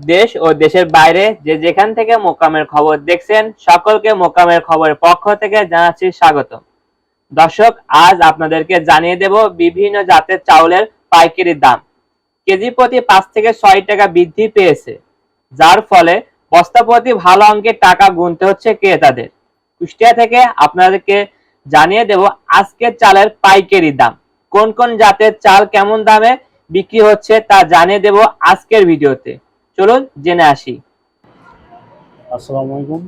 দেশ ও দেশের বাইরে যে যেখান থেকে মোকামের খবর দেখছেন, সকলকে মোকামের খবরের পক্ষ থেকে জানাচ্ছি স্বাগত। দর্শক, আজ আপনাদেরকে জানিয়ে দেব বিভিন্ন জাতের চাউলের পাইকারি দাম। কেজি প্রতি পাঁচ থেকে ছয় টাকা বৃদ্ধি পেয়েছে, যার ফলে বস্তা প্রতি ভালো অঙ্কের টাকা গুনতে হচ্ছে ক্রেতাদের। কুষ্টিয়া থেকে আপনাদেরকে জানিয়ে দেব আজকের চালের পাইকারি দাম। কোন কোন জাতের চাল কেমন দামে বিক্রি হচ্ছে তা জানিয়ে দেব আজকের ভিডিওতে। চলুন জেনে আসি। আসসালামু আলাইকুম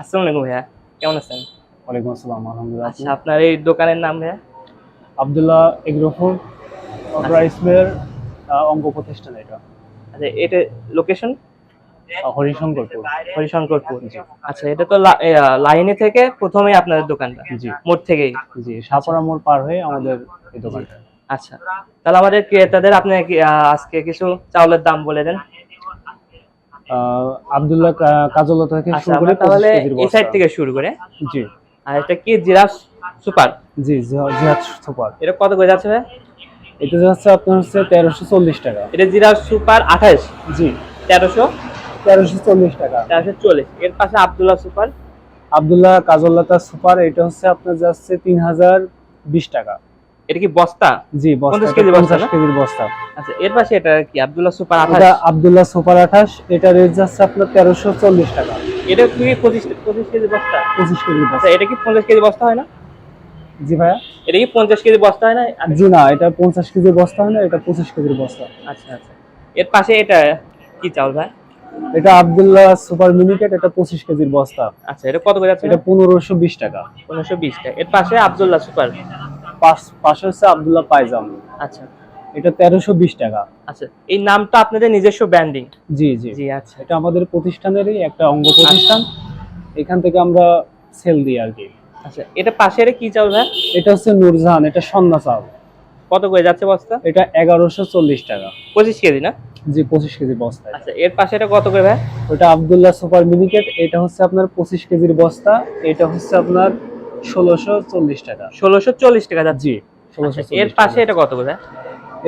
আসসালামু আলাইকুম ভাইয়া কেমন আছেন? ওয়ালাইকুম আসসালাম আলহামদুলিল্লাহ। আচ্ছা আপনার এই দোকানের নাম ভাইয়া? আবদুল্লাহ এগ্রোফুড রাইস মিলের অঙ্গ প্রতিষ্ঠান এটা। আচ্ছা এটা লোকেশন? হরিশঙ্করপুর। হরিশঙ্করপুর। আচ্ছা এটা তো লাইনে থেকে প্রথমেই আপনাদের দোকানটা? জি। মোড় থেকেই? জি সাপাড়া মোড় পার হয়ে আমাদের এই দোকানটা। আচ্ছা তাহলে আমাদের ক্রেতাদের আপনি আহ, আজকে কিছু চাউলের দাম বলে দেন। আবদুল্লাহ কাজলতা থেকে আচ্ছা শুরু করে তাহলে এই সাইড থেকে শুরু করে। জি। আর এটা কি জিরাফ সুপার? জি জিহাদ সুপার। এটা কত করে যাচ্ছে ভাই? এটা যাচ্ছে আপনার হচ্ছে তেরোশো চল্লিশ টাকা। এটা জিরাফ সুপার আঠাশ? জি। তেরোশো? তেরোশো চল্লিশ টাকা। তেরোশো চল্লিশ। এর পাশে আবদুল্লাহ সুপার? আবদুল্লাহ কাজলতা সুপার এটা হচ্ছে আপনার যাচ্ছে তিন হাজার বিশ টাকা। এটা কি বস্তা? জি বস্তা। 50 কেজি বস্তা পঞ্চাশ না? কেজির বস্তা। আচ্ছা এর পাশে এটা কি আবদুল্লাহ সুপার আঠাশ? এটা আবদুল্লাহ সুপার আঠাশ। এটা রেট যাচ্ছে আপনার তেরোশো চল্লিশ টাকা। এটা কি পঁচিশ পঁচিশ কেজি বস্তা? পঁচিশ কেজির আচ্ছা বস্তা এটা কি পঞ্চাশ কেজি বস্তা হয় না? জি ভাইয়া। এটা কি পঞ্চাশ কেজি বস্তা হয় না? আচ্ছা। জি না এটা পঞ্চাশ কেজির বস্তা হয় না এটা পঁচিশ কেজির বস্তা। আচ্ছা আচ্ছা। এর পাশে এটা কি চাউল ভাই? এটা আবদুল্লাহ সুপার মিনিকেট এটা পঁচিশ কেজির বস্তা। আচ্ছা এটা কত করে যাচ্ছে? এটা পনেরোশো বিশ টাকা। পনেরোশো বিশ টাকা। এর পাশে আবদুল্লাহ সুপার পাশে হচ্ছে আবদুল্লাহ পাইজাম আচ্ছা। এটা তেরোশো বিশ টাকা। আচ্ছা এই নামটা আপনাদের নিজস্ব ব্র্যান্ডিং? জি জি। জি আচ্ছা। এটা আমাদের প্রতিষ্ঠানেরই একটা অঙ্গ প্রতিষ্ঠান। এখান থেকে আমরা সেল দিই আর কি। আচ্ছা এটা পাশে কি চাউল ভাই? এটা হচ্ছে নূরজাহান এটা সন্না চাল কত করে যাচ্ছে বস্তা? এটা এগারোশো চল্লিশ টাকা। পঁচিশ কেজি না? জি পঁচিশ কেজি বস্তা আচ্ছা এর পাশে এটা কত করে ভাই? ওটা আবদুল্লাহ সুপার মিনিকেট এটা হচ্ছে আপনার পঁচিশ কেজির বস্তা। এটা হচ্ছে আপনার ষোলোশো চল্লিশ টাকা। ষোলোশো চল্লিশ টাকা জি এর পাশে এটা কত করে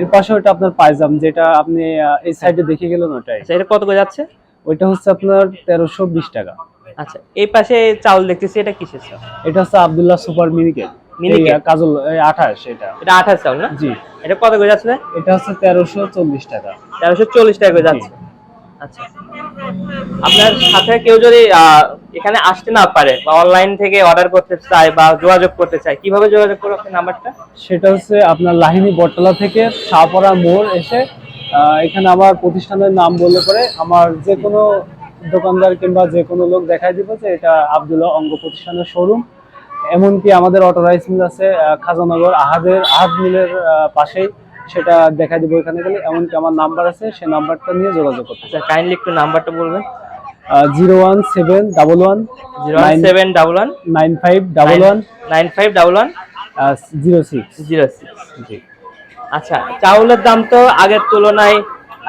এর পাশে ওটা আপনার পাইজাম যেটা আপনি এই সাইডে দেখে গেলেন ওটাই আচ্ছা এটা কত করে যাচ্ছে? ওইটা হচ্ছে আপনার তেরোশো বিশ টাকা। আচ্ছা এই পাশে চাউল দেখতেছি এটা কিসের চাউল? এটা হচ্ছে আবদুল্লাহ সুপার মিনিকেট। মিনিকেট? কাজল আঠাশ এটা। এটা আঠাশ চাউল না? জি। এটা কত করে যাচ্ছে? এটা হচ্ছে তেরোশো চল্লিশ টাকা। তেরোশো চল্লিশ টাকা করে যাচ্ছে। আচ্ছা। আপনার সাথে কেউ যদি এখানে আসতে না পারে বা অনলাইন থেকে অর্ডার করতে চায় বা যোগাযোগ করতে চায় কীভাবে যোগাযোগ করবে আপনার নাম্বারটা? সেটা হচ্ছে আপনার লাহিনী বটতলা থেকে শাহপড়া মোড় এসে এখানে আমার প্রতিষ্ঠানের নাম বললে পরে আমার যে কোনো দোকানদার কিংবা যে কোনো লোক দেখাই দিব যে এটা আবদুল্লাহ অঙ্গ প্রতিষ্ঠানের শোরুম এমনকি আমাদের অটো রাইস মিল আছে খাজানগর আহাদের আহাদ মিলের পাশেই সেটা দেখাই দিব এখানে গেলে। এমনকি আমার নাম্বার আছে সেই নাম্বারটা নিয়ে যোগাযোগ করতে আচ্ছা কাইন্ডলি একটু নাম্বারটা বলবেন। Zero one seven double one zero one seven double one nine five double one nine five double one zero six. Zero six. জি। আচ্ছা চাউলের দাম তো আগের তুলনায়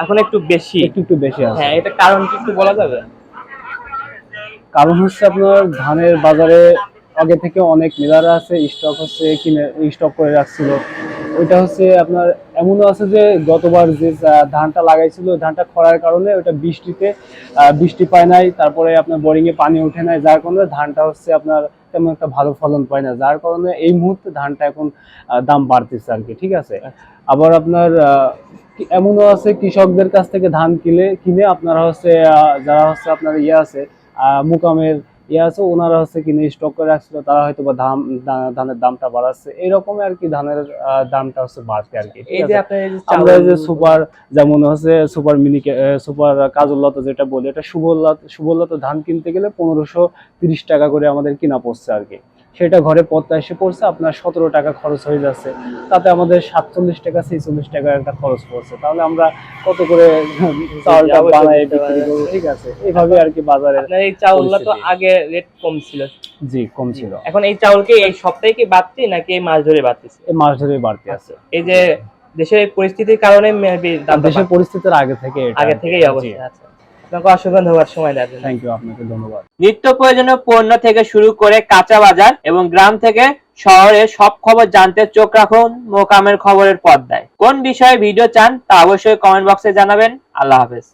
এখন একটু বেশি। একটু একটু বেশি আছে। হ্যাঁ এটা কারণ কি একটু বলা যাবে? কারণ হচ্ছে আপনার ধানের বাজারে আগে থেকে অনেক মিলার আছে স্টক হচ্ছে কিনে স্টক করে রাখছিল। ওইটা হচ্ছে আপনার এমনও আছে যে গতবার যে ধানটা লাগাইছিল ওই ধানটা খরার কারণে ওটা বৃষ্টিতে বৃষ্টি পায় নাই তারপরে আপনার বোরিং এ পানি ওঠে নাই যার কারণে ধানটা হচ্ছে আপনার তেমন একটা ভালো ফলন পায় না যার কারণে এই মুহূর্তে ধানটা এখন দাম বাড়তেছে আর কি ঠিক আছে? আবার আপনার এমনও আছে কৃষকদের কাছ থেকে ধান কিনে কিনে আপনারা হচ্ছে যারা হচ্ছে আপনার ইয়ে আছে মুকামের ইয়ে আছে ওনারা হচ্ছে কিনে স্টক করে রাখছিল তারা হয়তো বা ধান ধানের দামটা বাড়াচ্ছে। এরকম আর কি ধানের দামটা হচ্ছে বাড়ছে আর কি আমরা যে সুপার যেমন হচ্ছে সুপার মিনি সুপার কাজলতা যেটা বলি এটা সুবল্লত সুবলতা ধান কিনতে গেলে পনেরোশো তিরিশ টাকা করে আমাদের কিনা পড়ছে আর কি। সেটা ঘরে পত্তা এসে পড়ছে আপনার সতেরো টাকা খরচ হয়ে যাচ্ছে। তাতে আমাদের সাতচল্লিশ টাকা ছেচল্লিশ টাকা একটা খরচ পড়ছে। তাহলে আমরা কত করে চাউলটা বানাই বিক্রি। করব? ঠিক আছে এইভাবে আর কি বাজারে এই চাউলটা তো আগে রেট কম ছিল। জি কম ছিল। এখন এই চাউলকে এই সপ্তাহে কি বাড়তি নাকি এই মাস ধরে বাড়তেছে? এই মাস ধরে বাড়তে আছে। এই যে দেশের পরিস্থিতির কারণে দেশের পরিস্থিতির আগে থেকে আগে থেকেই অবস্থা আছে। আপনাকে অসংখ্য ধন্যবাদ সময় দেওয়ার জন্য। থ্যাংক ইউ আপনাকে ধন্যবাদ। নিত্য প্রয়োজনীয় পণ্য থেকে শুরু করে কাঁচা বাজার এবং গ্রাম থেকে শহরে সব খবর জানতে চোখ রাখুন মোকামের খবরের পর্দায়। কোন বিষয়ে ভিডিও চান তা অবশ্যই কমেন্ট বক্সে জানাবেন। আল্লাহ হাফেজ।